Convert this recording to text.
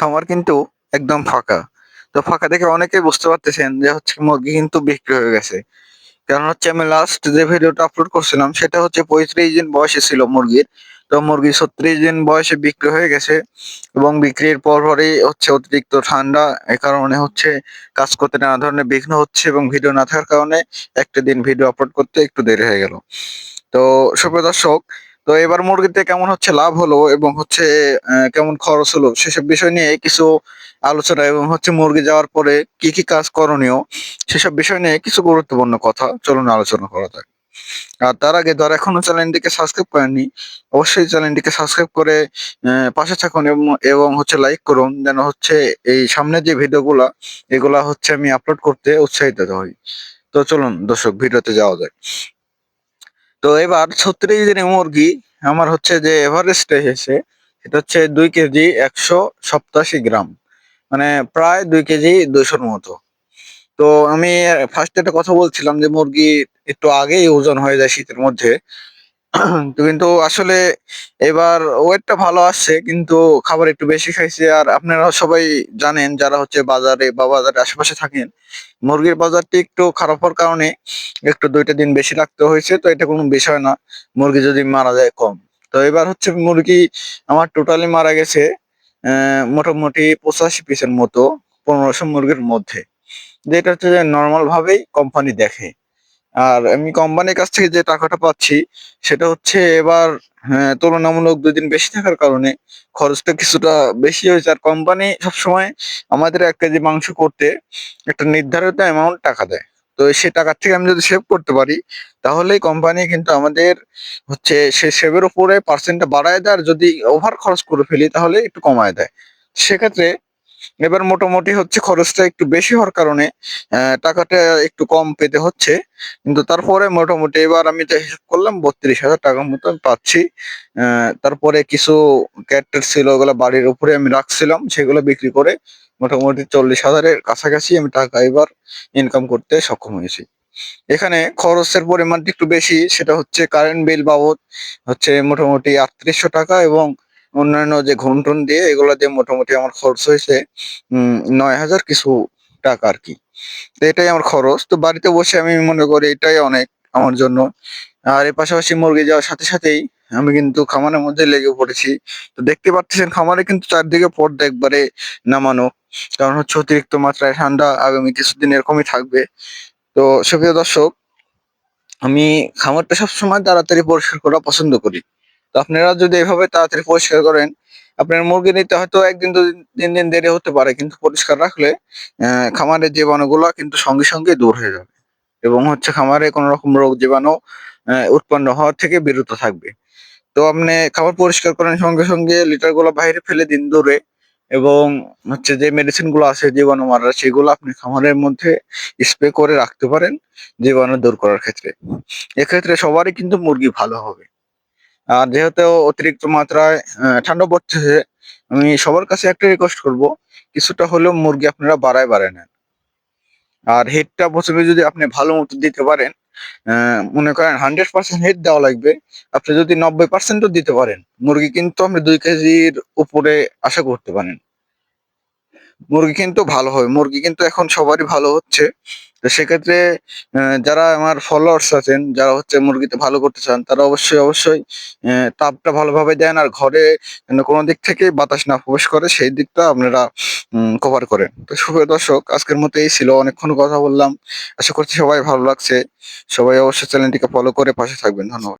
খামার কিন্তু একদম ফাঁকা। তো ফাঁকা দেখে অনেকেই বুঝতে পারতেছেন যে হচ্ছে মুরগি কিন্তু বিক্রি হয়ে গেছে। কারণ হচ্ছে আমি লাস্ট যে ভিডিওটা আপলোড করছিলাম, সেটা হচ্ছে পঁয়ত্রিশ দিন বয়সে ছিল মুরগির। তো মুরগি ছত্রিশ দিন বয়সে বিক্রি হয়ে গেছে এবং বিক্রির পর পরই হচ্ছে অতিরিক্ত ঠান্ডা, এ কারণে হচ্ছে কাজ করতে নানা ধরনের বিঘ্ন হচ্ছে এবং ভিডিও না থাকার কারণে একটা দিন ভিডিও আপলোড করতে একটু দেরি হয়ে গেল। তো সুপ্রিয় দর্শক তো এবার মুরগিতে কেমন হচ্ছে লাভ হলো এবং হচ্ছে কেমন খরচ হলো সেসব বিষয় নিয়ে কিছু আলোচনা এবং হচ্ছে মুরগি যাওয়ার পরে কি কি কাজ করণীয় সেসব বিষয় নিয়ে কিছু গুরুত্বপূর্ণ কথা চলুন আলোচনা করা যাক। আর তার আগে যারা এখনও চ্যানেলটিকে সাবস্ক্রাইব করেননি, অবশ্যই চ্যানেলটিকে সাবস্ক্রাইব করে পাশে থাকুন এবং এবং হচ্ছে লাইক করুন যেন হচ্ছে এই সামনে যে ভিডিওগুলা, এগুলা হচ্ছে আমি আপলোড করতে উৎসাহিত হই। তো চলুন দর্শক, ভিডিওতে যাওয়া যায় তো এবার ছত্রিশ দিনে মুরগি আমার হচ্ছে যে এভারেস্টে এসেছে সেটা হচ্ছে দুই কেজি একশো সপ্তাশি গ্রাম। মানে প্রায় দুই কেজি দুইশোর মতো। তো আমি ফার্স্টে একটা কথা বলছিলাম যে মুরগি একটু আগেই ওজন হয়ে যায় শীতের মধ্যে। কিন্তু আসলে এবার ওয়েটটা ভালো আসছে, কিন্তু খাবার একটু বেশি খাইছে। আর আপনারা সবাই জানেন, যারা হচ্ছে বাজারে বা বাজারের আশেপাশে থাকেন, মুরগির বাজারটি একটু খারাপ হওয়ার কারণে একটু দুইটা দিন বেশি রাখতে হয়েছে, তো এটা কোনো বিষয় না। মুরগি যদি মারা যায় কম। তো এবার হচ্ছে মুরগি আমার টোটালি মারা গেছে মোটামুটি পঁচাশি পিসের মতো, পনেরোশো মুরগির মধ্যে। যেটা হচ্ছে নর্মাল ভাবেই কোম্পানি দেখে। আর আমি কোম্পানির কাছ থেকে যে টাকাটা পাচ্ছি সেটা হচ্ছে এবার হ্যাঁ, তুলনামূলক দুদিন বেশি থাকার কারণে খরচটা কিছুটা বেশি হয়েছে। আর কোম্পানি সবসময় আমাদের এক কেজি মাংস করতে একটা নির্ধারিত অ্যামাউন্ট টাকা দেয়। তো সে টাকার থেকে আমি যদি সেভ করতে পারি তাহলেই কোম্পানি কিন্তু আমাদের হচ্ছে সে সেভের উপরে পার্সেন্টটা বাড়ায় দেয়। আর যদি ওভার খরচ করে ফেলি তাহলে একটু কমায় দেয়। সেক্ষেত্রে এবার মোটামুটি হচ্ছে খরচটা একটু বেশি হওয়ার কারণে টাকাটা একটু কম পেতে হচ্ছে। কিন্তু তারপরে মোটামুটি এবার আমি যে হিসাব করলাম, বত্রিশ হাজার টাকার মতো আমি পাচ্ছি। তারপরে কিছু ক্যারেক্টার ছিল, ওগুলো বাড়ির উপরে আমি রাখছিলাম, সেগুলো বিক্রি করে মোটামুটি চল্লিশ হাজারের কাছাকাছি আমি টাকা এবার ইনকাম করতে সক্ষম হয়েছি। এখানে খরচের পরিমাণটা একটু বেশি, সেটা হচ্ছে কারেন্ট বিল বাবদ হচ্ছে মোটামুটি আটত্রিশশো টাকা এবং অন্যান্য যে ঘুমটুন দিয়ে এগুলো দিয়ে মোটামুটি আমার খরচ হয়েছে নয় হাজার কিছু টাকা আর কি। তো এটাই আমার খরচ। তো বাড়িতে বসে আমি মনে করি এটাই অনেক আমার জন্য। আর এর পাশাপাশি মুরগি যাওয়ার সাথে সাথেই আমি কিন্তু খামারের মধ্যে লেগে পড়েছি। তো দেখতে পাচ্ছেন খামারে কিন্তু চারদিকে পর্দা একবারে নামানো। কারণ হচ্ছে অতিরিক্ত মাত্রায় ঠান্ডা আগামী কিছুদিন এরকমই থাকবে। তো সুপ্রিয় দর্শক, আমি খামারটা সবসময় তাড়াতাড়ি পরিষ্কার করা পছন্দ করি। তো আপনারা যদি এভাবে তাড়াতাড়ি পরিষ্কার করেন, আপনার মুরগি নিতে হয়তো একদিন, দুদিন, তিন দিন দেরি হতে পারে, কিন্তু পরিষ্কার রাখলে খামারের জীবাণুগুলো কিন্তু সঙ্গে সঙ্গে দূর হয়ে যাবে এবং হচ্ছে খামারে কোনো রকম রোগ জীবাণু উৎপন্ন হওয়ার থেকে বিরত থাকবে। তো আপনি খাবার পরিষ্কার করেন সঙ্গে সঙ্গে লিটারগুলো বাইরে ফেলে দিন দূরে এবং হচ্ছে যে মেডিসিনগুলো আছে, জীবাণু মারার, সেগুলো আপনি খামারের মধ্যে স্প্রে করে রাখতে পারেন জীবাণু দূর করার ক্ষেত্রে। এক্ষেত্রে সবারই কিন্তু মুরগি ভালো হবে। আর যেহেতু অতিরিক্ত মাত্রায় ঠান্ডা পড়তেছে, আমি সবার কাছে একটা রিকোয়েস্ট করব, কিছুটা হলেও মুরগি আপনারা বাড়ায় বাড়ায় নেন। আর হেডটা প্রথমে যদি আপনি ভালো মতো দিতে পারেন মনে করেন হান্ড্রেড পার্সেন্ট হেড দেওয়া লাগবে, আপনি যদি নব্বই পার্সেন্টও দিতে পারেন, মুরগি কিন্তু আপনি দুই কেজির উপরে আশা করতে পারেন। মুরগি কিন্তু ভালো হবে মুরগি কিন্তু এখন সবারই ভালো হচ্ছে। তো সেক্ষেত্রে যারা আমার ফলোয়ার্স আছেন, যারা হচ্ছে মুরগিতে ভালো করতে চান, তারা অবশ্যই অবশ্যই তাপটা ভালোভাবে দেন আর ঘরে কোনো দিক থেকে বাতাস না প্রবেশ করে, সেই দিকটা আপনারা কভার করেন। তো শুভ দর্শক, আজকের মতো এই ছিল, অনেকক্ষণ কথা বললাম। আশা করছি সবাই ভালো লাগছে। সবাই অবশ্যই চ্যানেলটিকে ফলো করে পাশে থাকবেন। ধন্যবাদ।